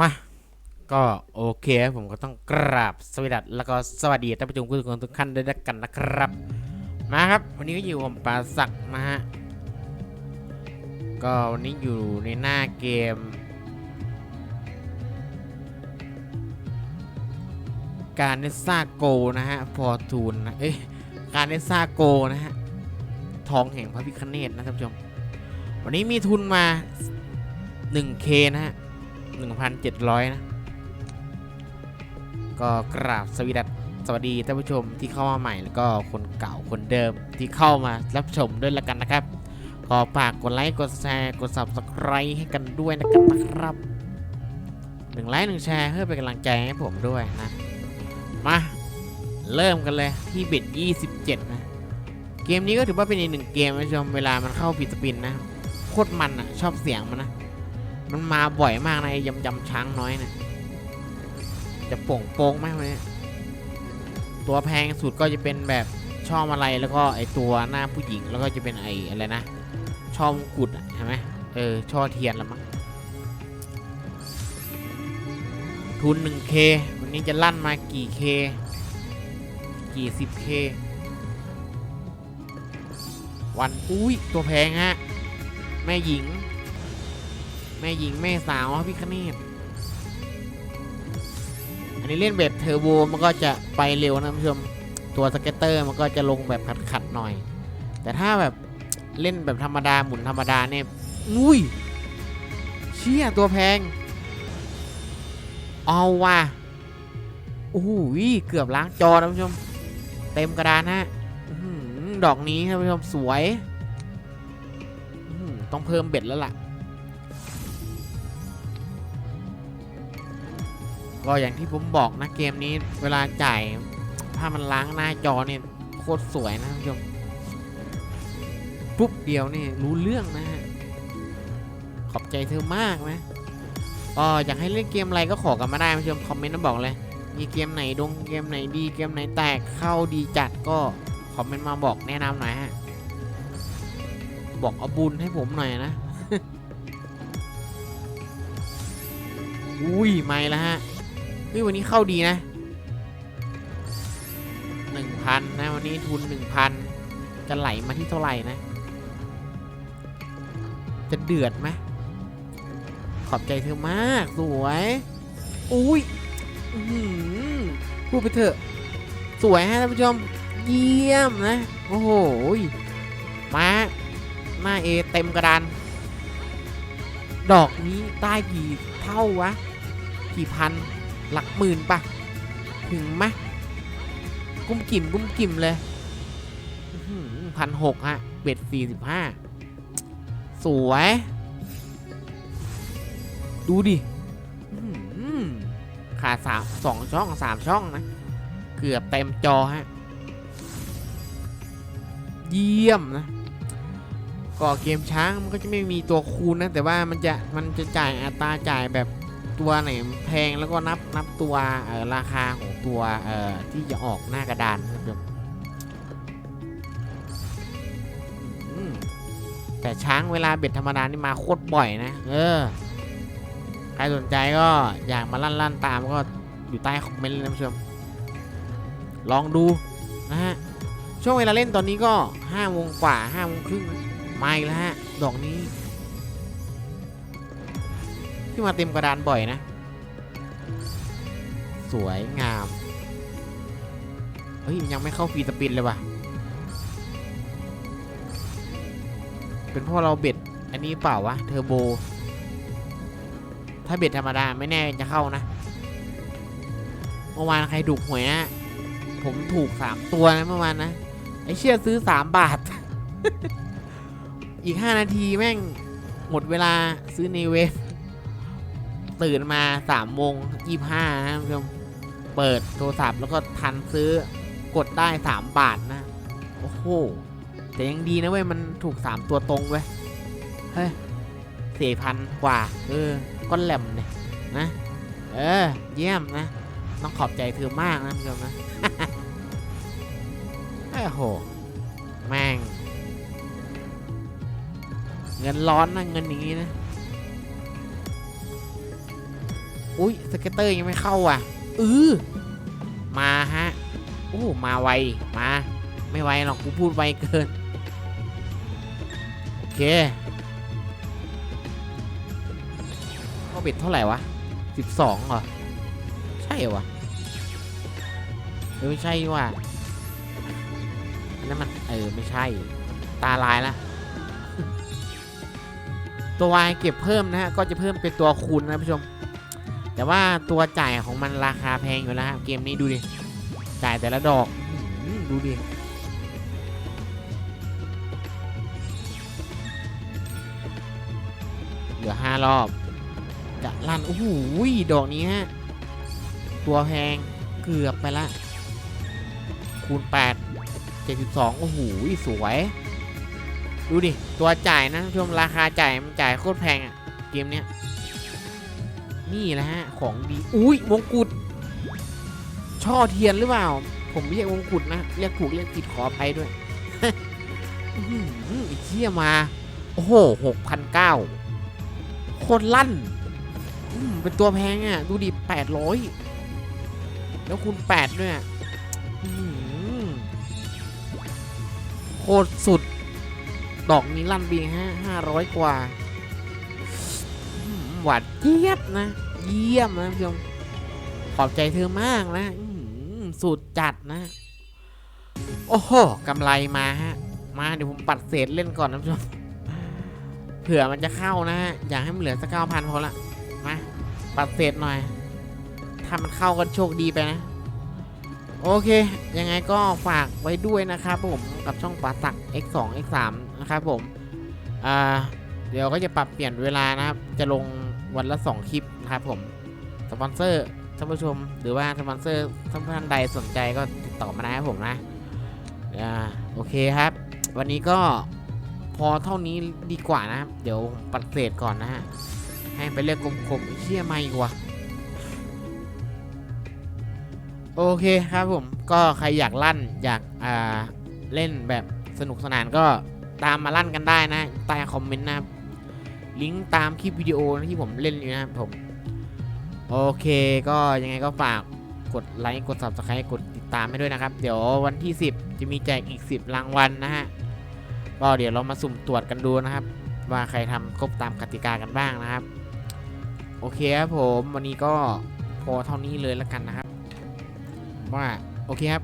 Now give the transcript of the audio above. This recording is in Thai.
มา ก็โอเคผมก็ต้องกราบสวัสดีแล้วก็สวัสดีท่านผู้ชมทุกคนทุกท่านด้วยกันนะครับ มาครับ วันนี้ก็อยู่ผมปาศักดิ์นะฮะ ก็วันนี้อยู่ในหน้าเกม การเนซ่าโกนะฮะพอทูนนะเอ้ยการเนซ่าโกนะฮะ ทองแห่งพระพิคเนตนะท่านผู้ชม วันนี้มีทุนมา 1K นะฮะ 1,700 นะ ก็กราบสวีดัสสวัสดีท่านผู้ชมที่เข้ามาใหม่แล้วก็คนเก่าคนเดิมที่เข้ามารับชมด้วยละกันนะครับ ขอฝากกดไลค์กดแชร์กด subscribe ให้กันด้วยนะกันนะครับหนึ่งไลค์หนึ่งแชร์เพื่อเป็นกำลังใจให้ผมด้วยนะ มา เริ่มกันเลยที่เบ็ด27 นะ เกมนี้ก็ถือว่าเป็นอีกหนึ่งเกมนะผู้ชมเวลามันเข้าผิดสปินนะโคตรมันอะชอบเสียงมันนะ มันมาบ่อยมากนะไอ้ยำยำช้างน้อยเนะี่ยจะโป่งโป่งไหมวันนี้ตัวแพงสุดก็จะเป็นแบบช่อมอะไรแล้วก็ไอตัวหน้าผู้หญิงแล้วก็จะเป็นไออะไรนะช่อมงกุฎอะใช่ไหมเออช่อเทียนละมั้งทุน 1k วันนี้จะลั่นมากี่ k กี่ 10k วัน อุ้ย ตัวแพงฮะ แม่หญิง แม่หญิงแม่สาวพี่คเนตอันนี้เล่นแบบเทอร์โบมันก็จะไปเร็วนะท่านผู้ชมตัวสเก็ตเตอร์มันก็จะลงแบบขัดๆหน่อย แต่ถ้าแบบเล่นแบบธรรมดาหมุนธรรมดาเนี่ยอุ้ยเชี่ยตัวแพง เอาว่ะโอ้โหเกือบล้างจอนะท่านผู้ชม เต็มกระดานฮะดอกนี้ท่านผู้ชมสวย ต้องเพิ่มเบ็ดแล้วล่ะ ก็อย่างที่ผมบอกนะเกมนี้เวลาจ่ายถ้ามันล้างหน้าจอเนี่ยโคตรสวยนะท่านผู้ชมปุ๊บเดียวนี่รู้เรื่องนะฮะขอบใจเธอมากนะก็อยากให้เล่นเกมอะไรก็ขอกันมาได้ท่านผู้ชมคอมเมนต์มาบอกเลย มีเกมไหนดงเกมไหนดีเกมไหนแตกเข้าดีจัดก็คอมเมนต์มาบอกแนะนำหน่อยฮะบอกเอาบุญให้ผมหน่อยนะ อุ้ยไม่แล้วฮะ เฮ้ยวันนี้เข้าดีนะหนึ่งพันนะวันนี้ทุนหนึ่งพันจะไหลมาที่เท่าไหร่นะ จะเดือดไหมขอบใจเธอมากสวยอุ้ยอื้อหือพูดไปเถอะ สวยฮะท่านผู้ชม เยี่ยมนะ โอ้โหมาหน้าเอเต็มกระดาน ดอกนี้ได้กี่เท่าวะ กี่พัน หลักหมื่นปะถึงไหมกุ้มกิ่มกุ้มกิ่มเลยพันหกฮะ เบ็ดสี่สิบห้าสวย ดูดิขาดสามสองช่องสามช่องนะ เกือบเต็มจอฮะ เยี่ยมนะก็เกมช้างมันก็จะไม่มีตัวคูณนะ แต่ว่ามันจะมันจะจ่ายอัตราจ่ายแบบ ตัวไหนแพงแล้วก็นับนับตัวราคาของตัวที่จะออกหน้ากระดานนะครับอืมแต่ช้างเวลาเบ็ดธรรมดานี่มาโคตรบ่อยนะ เออ ใครสนใจก็อยากมาลั่นลั่นตามก็อยู่ใต้คอมเมนต์เลยนะผู้ชม ลองดูนะฮะ ช่วงเวลาเล่นตอนนี้ก็ห้าโมงกว่าห้าโมงครึ่งมาอีกแล้วฮะ ดอกนี้ ที่มาเต็มกระดานบ่อยนะ สวยงาม เฮ้ยยังไม่เข้าฟีสปินเลยว่ะ เป็นเพราะเราเบ็ด อันนี้เปล่าวะ เทอร์โบ ถ้าเบ็ดธรรมดาไม่แน่จะเข้านะ เมื่อวานใครถูกหวยนะผมถูกสามตัวนะเมื่อวานนะ ไอเชี่ยซื้อสามบาท อีกห้านาทีแม่งหมดเวลาซื้อในเวฟ ตื่นมาสามโมงยี่ห้านะคุณผู้ชมเปิดโทรศัพท์แล้วก็ทันซื้อกดได้สามบาทนะ โอ้โหแต่ยังดีนะเว้ย มันถูกสามตัวตรงเว้ย เฮ้ยสี่พันกว่า เออก้อนแหลมเนี่ยนะ เออ เยี่ยมนะ ต้องขอบใจเธอมากนะคุณผู้ชมนะโอ้โห แม่ง เงินร้อนนะ เงินอย่างนี้นะ อุ้ยสเก็ตเตอร์ยังไม่เข้าอะเออมาฮะโอ้มาไวมา ไม่ไวหรอกกูพูดไวเกิน โอเคก็บิดเท่าไหร่วะสิบสองเหรอ ใช่เหรอวะเออไม่ใช่นี่ว่ะนั่นมันเออไม่ใช่ ตาลายละตัววายเก็บเพิ่มนะฮะ ก็จะเพิ่มเป็นตัวคูณนะผู้ชม แต่ว่าตัวจ่ายของมันราคาแพงอยู่แล้วฮะเกมนี้ดูดิ จ่ายแต่ละดอกดูดิเหลือห้ารอบ จะลั่นโอ้โหดอกนี้ฮะตัวแพงเกือบไปละ คูณ 8 72 โอ้โหสวย ดูดิ ตัวจ่ายนะท่านผู้ชมราคาจ่ายมันจ่ายโคตรแพงอะเกมเนี้ย นี่แหละฮะ ของดี อุ้ยมงกุฎช่อเทียนหรือเปล่า ผมเรียกมงกุฎนะ เรียกถูกเรียกผิดขออภัยด้วยอีกเที่ยมา โอ้โหหกพันเก้าโคตรลั่น เป็นตัวแพงอะ ดูดิแปดร้อยแล้วคูณแปดด้วยอะโคตรสุด ดอกนี้ลั่นบีฮะห้าร้อยกว่า หวานเจี๊ยบนะ เยี่ยมนะพี่ชมขอบใจเธอมากนะอื้อหือสุดจัดนะ โอ้โหกำไรมาฮะ มาเดี๋ยวผมปัดเศษเล่นก่อนนะผู้ชมเผื่อมันจะเข้านะฮะ อยากให้มันเหลือสักเก้าพันพอละมาปัดเศษหน่อยถ้ามันเข้ากันโชคดีไปนะ โอเค ยังไงก็ฝากไว้ด้วยนะครับผมกับช่องปาตัก X2 X3 นะครับผมอ่าเดี๋ยวก็จะปรับเปลี่ยนเวลานะครับ จะลง วันละ 2 คลิปนะครับผมสปอนเซอร์ท่านผู้ชมหรือว่าสปอนเซอร์ท่านท่านใดสนใจก็ติดต่อมาได้ครับผมนะอ่าโอเคครับ วันนี้ก็พอเท่านี้ดีกว่านะครับ เดี๋ยวปัดเศษก่อนนะฮะให้ไปเลือกกลมๆเชี่ยไม่กว่าโอเคครับผมก็ใครอยากลั่นอยากอ่าเล่นแบบสนุกสนานก็ตามมาลั่นกันได้นะใต้คอมเมนต์นะครับ ลิงก์ตามคลิปวิดีโอนะที่ผมเล่นอยู่นะครับผม โอเคก็ยังไงก็ฝากกดไลค์กด subscribe กดติดตามให้ด้วยนะครับ เดี๋ยววันที่ 10 จะมีแจกอีก 10 รางวัลนะฮะก็เดี๋ยวเรามาสุ่มตรวจกันดูนะครับ ว่าใครทำครบตามกติกากันบ้างนะครับ โอเคครับผมวันนี้ก็พอเท่านี้เลยแล้วกันนะครับ ว่าโอเคครับ